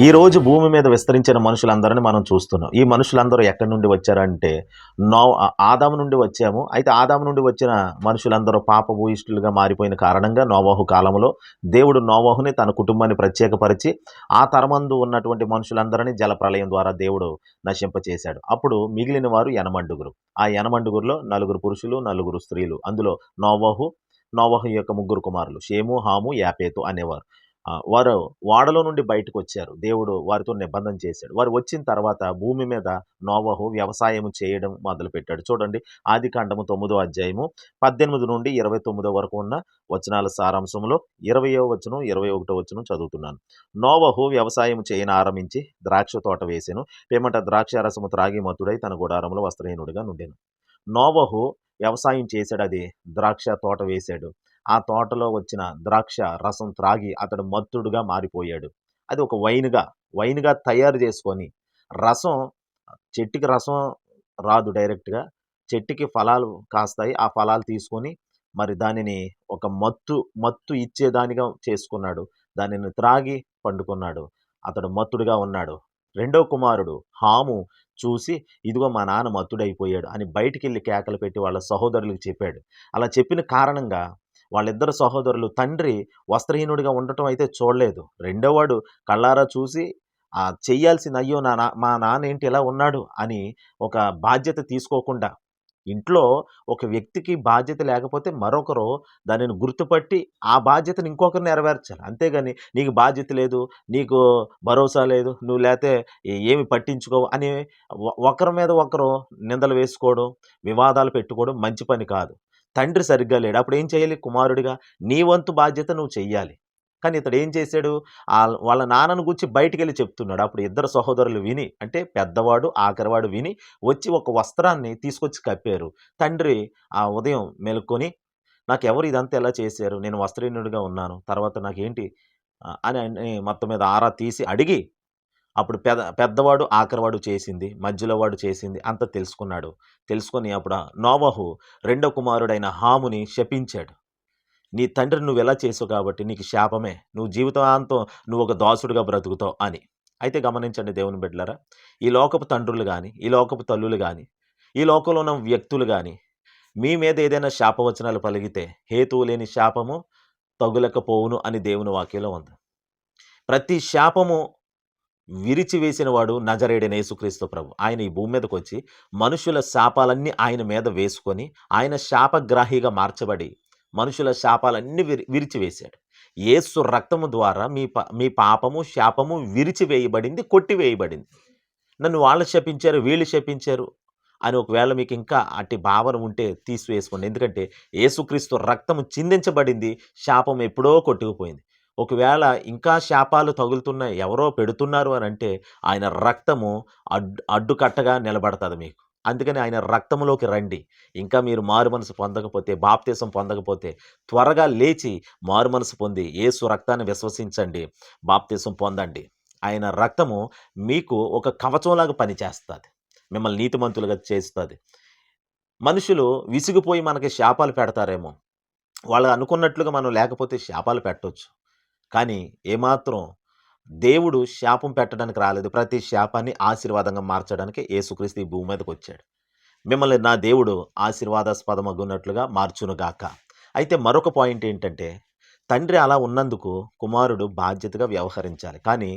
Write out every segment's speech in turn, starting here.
ఈ రోజు భూమి మీద విస్తరించిన మనుషులందరిని మనం చూస్తున్నాం. ఈ మనుషులందరూ ఎక్కడి నుండి వచ్చారంటే నో ఆదాము నుండి వచ్చాము. అయితే ఆదాము నుండి వచ్చిన మనుషులందరూ పాపభూయిష్ఠులుగా మారిపోయిన కారణంగా నోవాహు కాలంలో దేవుడు నోవాహుని తన కుటుంబాన్ని ప్రత్యేకపరిచి ఆ తరమందు ఉన్నటువంటి మనుషులందరినీ జల ప్రళయం ద్వారా దేవుడు నశింపచేశాడు. అప్పుడు మిగిలిన వారు ఎనమండుగురు ఆ ఎనమండుగురులో నలుగురు పురుషులు నలుగురు స్త్రీలు. అందులో నోవాహు నోవాహు యొక్క ముగ్గురు కుమారులు. షేము హాము యాపేతు అనేవారు. వారు వాడలో నుండి బయటకు వచ్చారు దేవుడు వారితో నిబంధన చేశాడు. వారు వచ్చిన తర్వాత భూమి మీద నోవహు వ్యవసాయం చేయడం మొదలుపెట్టాడు. చూడండి ఆది కాండము తొమ్మిదో అధ్యాయము పద్దెనిమిది నుండి ఇరవై తొమ్మిదో వరకు ఉన్న వచనాల సారాంశంలో ఇరవయో వచనం ఇరవై ఒకటో వచనం చదువుతున్నాను. నోవహు వ్యవసాయం చేయని ఆరంభించి ద్రాక్ష తోట వేసాను. పేమట ద్రాక్ష రసము త్రాగి మతుడై తన గుడారంలో వస్త్రహీనుడిగా నుండాను. నోవహు వ్యవసాయం చేశాడు అది ద్రాక్ష తోట వేశాడు. ఆ తోటలో వచ్చిన ద్రాక్ష రసం త్రాగి అతడు మత్తుడుగా మారిపోయాడు. అది ఒక వైన్గా వైన్గా తయారు చేసుకొని రసం చెట్టుకి రసం రాదు డైరెక్ట్గా. చెట్టుకి ఫలాలు కాస్తాయి ఆ ఫలాలు తీసుకొని మరి దానిని ఒక మత్తు మత్తు ఇచ్చేదానిగా చేసుకున్నాడు. దానిని త్రాగి పండుకున్నాడు. అతడు మత్తుడుగా ఉన్నాడు. రెండో కుమారుడు హాము చూసి ఇదిగో మా నాన్న మత్తుడైపోయాడు అని బయటికి వెళ్ళి కేకలు పెట్టి వాళ్ళ సహోదరులకు చెప్పాడు. అలా చెప్పిన కారణంగా వాళ్ళిద్దరు సహోదరులు తండ్రి వస్త్రహీనుడిగా ఉండటం అయితే చూడలేదు. రెండోవాడు కళ్ళారా చూసి ఆ చెయ్యాల్సిన అయ్యో నా నా- మా నాన్న ఏంటి ఇలా ఉన్నాడు? అని ఒక బాధ్యత తీసుకోకుండా ఇంట్లో ఒక వ్యక్తికి బాధ్యత లేకపోతే మరొకరు దానిని గుర్తుపట్టి ఆ బాధ్యతను ఇంకొకరు నెరవేర్చాలి. అంతేగాని నీకు బాధ్యత లేదు నీకు భరోసా లేదు నువ్వు లేతే ఏమి పట్టించుకోవు అని ఒకరి మీద ఒకరు నిందలు వేసుకోవడం వివాదాలు పెట్టుకోవడం మంచి పని కాదు. తండ్రి సరిగ్గా లేడు. అప్పుడు ఏం చేయాలి కుమారుడిగా? నీ వంతు బాధ్యత నువ్వు చెయ్యాలి. కానీ ఇతడు ఏం చేశాడు? వాళ్ళ నాన్నను గురించి బయటికి వెళ్ళి చెప్తున్నాడు. అప్పుడు ఇద్దరు సహోదరులు విని అంటే పెద్దవాడు ఆఖరివాడు విని వచ్చి ఒక వస్త్రాన్ని తీసుకొచ్చి కప్పారు. తండ్రి ఆ ఉదయం మెలుకొని నాకు ఎవరు ఇదంతా ఎలా చేశారు? నేను వస్త్రహీనుడిగా ఉన్నాను. తర్వాత నాకేంటి? అని అని మొత్తం మీద ఆరా తీసి అడిగి అప్పుడు పెద్ద పెద్దవాడు ఆఖరివాడు చేసింది మధ్యలో వాడు చేసింది అంత తెలుసుకున్నాడు. తెలుసుకొని అప్పుడు నోవహు రెండో కుమారుడైన హాముని శపించాడు. నీ తండ్రి నువ్వు ఎలా చేసావు కాబట్టి నీకు శాపమే నువ్వు జీవితాంతం నువ్వు ఒక దాసుడిగా బ్రతుకుతావు అని. అయితే గమనించండి దేవుని బిడ్డలరా ఈ లోకపు తండ్రులు కానీ ఈ లోకపు తల్లులు కానీ ఈ లోకంలో ఉన్న వ్యక్తులు కానీ మీ మీద ఏదైనా శాపవచనాలు పలిగితే హేతువు లేని శాపము తగులకపోవును అని దేవుని వాక్యంలో ఉంది. ప్రతి శాపము విరిచివేసిన వాడు నజరేడైన యేసుక్రీస్తు ప్రభు. ఆయన ఈ భూమి మీదకి వచ్చి మనుషుల శాపాలన్నీ ఆయన మీద వేసుకొని ఆయన శాపగ్రాహిగా మార్చబడి మనుషుల శాపాలన్నీ విరి విరిచివేశాడు. ఏసు రక్తము ద్వారా మీ ప మీ పాపము శాపము విరిచివేయబడింది కొట్టివేయబడింది. నన్ను వాళ్ళు శపించారు వీళ్ళు శపించారు అని ఒకవేళ మీకు ఇంకా అట్టి భావన ఉంటే తీసివేసుకోండి. ఎందుకంటే ఏసుక్రీస్తు రక్తము చిందించబడింది శాపం ఎప్పుడో కొట్టుకుపోయింది. ఒకవేళ ఇంకా శాపాలు తగులుతున్నాయి ఎవరో పెడుతున్నారు అని అంటే ఆయన రక్తము అడ్డు అడ్డుకట్టగా నిలబడుతుంది మీకు. అందుకని ఆయన రక్తములోకి రండి. ఇంకా మీరు మారు మనసు పొందకపోతే బాప్తీసం పొందకపోతే త్వరగా లేచి మారు మనసు పొంది ఏసు రక్తాన్ని విశ్వసించండి. బాప్తీసం పొందండి. ఆయన రక్తము మీకు ఒక కవచంలాగా పనిచేస్తుంది. మిమ్మల్ని నీతిమంతులుగా చేస్తుంది. మనుషులు విసిగిపోయి మనకి శాపాలు పెడతారేమో. వాళ్ళు అనుకున్నట్లుగా మనం లేకపోతే శాపాలు పెట్టవచ్చు కానీ ఏమాత్రం దేవుడు శాపం పెట్టడానికి రాలేదు. ప్రతి శాపాన్ని ఆశీర్వాదంగా మార్చడానికి యేసుక్రీస్తు ఈ భూమి మీదకి వచ్చాడు. మిమ్మల్ని నా దేవుడు ఆశీర్వాదాస్పదమగున్నట్లుగా మార్చునుగాక. అయితే మరొక పాయింట్ ఏంటంటే తండ్రి అలా ఉన్నందుకు కుమారుడు బాధ్యతగా వ్యవహరించాలి. కానీ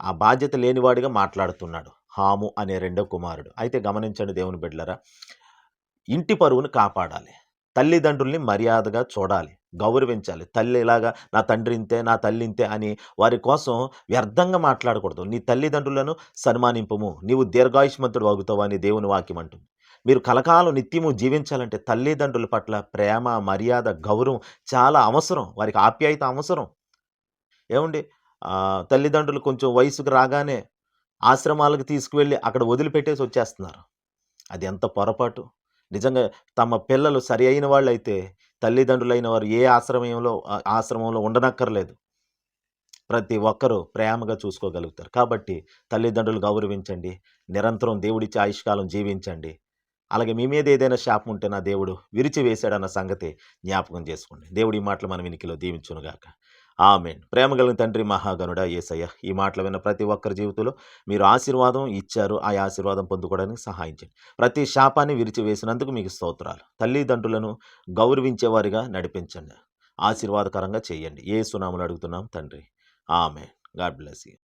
ఆ బాధ్యత లేనివాడిగా మాట్లాడుతున్నాడు హాము అనే రెండో కుమారుడు. అయితే గమనించండి దేవుని బిడ్డలరా ఇంటి పరువును కాపాడాలి. తల్లిదండ్రుల్ని మర్యాదగా చూడాలి గౌరవించాలి. తల్లి ఇలాగా నా తండ్రి ఇంతే నా తల్లి ఇంతే అని వారి కోసం వ్యర్థంగా మాట్లాడకూడదు. నీ తల్లిదండ్రులను సన్మానింపము. నీవు దీర్ఘాయుష్మంతుడు అవుతావు అని దేవుని వాక్యం అంటుంది. మీరు కలకాలం నిత్యము జీవించాలంటే తల్లిదండ్రుల పట్ల ప్రేమ మర్యాద గౌరవం చాలా అవసరం. వారికి ఆప్యాయత అవసరం. ఏమండి? తల్లిదండ్రులు కొంచెం వయసుకు రాగానే ఆశ్రమాలకు తీసుకువెళ్ళి అక్కడ వదిలిపెట్టేసి వచ్చేస్తున్నారు. అది ఎంత పొరపాటు? నిజంగా తమ పిల్లలు సరి అయిన వాళ్ళైతే తల్లిదండ్రులైన వారు ఏ ఆశ్రమంలో ఆశ్రమంలో ఉండనక్కర్లేదు. ప్రతి ఒక్కరూ ప్రేమగా చూసుకోగలుగుతారు. కాబట్టి తల్లిదండ్రులు గౌరవించండి. నిరంతరం దేవుడిచ్చే ఆయుష్కాలం జీవించండి. అలాగే మీ మీద ఏదైనా శాపం ఉంటే నా దేవుడు విరిచి వేశాడన్న సంగతి జ్ఞాపకం చేసుకోండి. దేవుడి మాటలు మన వినికిలో దీవించునుగాక. ఆమెన్. ప్రేమ కలిగిన తండ్రి మహాగనుడ ఏసయ్య ఈ మాటలు విన్న ప్రతి ఒక్కరి జీవితంలో మీరు ఆశీర్వాదం ఇచ్చారు. ఆ ఆశీర్వాదం పొందుకోవడానికి సహాయించండి ప్రతి శాపాన్ని విరిచివేసినందుకు మీకు స్తోత్రాలు. తల్లిదండ్రులను గౌరవించేవారిగా నడిపించండి. ఆశీర్వాదకరంగా చేయండి. ఏ సునాములు అడుగుతున్నాం తండ్రి. ఆమె గాడ్ బ్లెస్ యూ.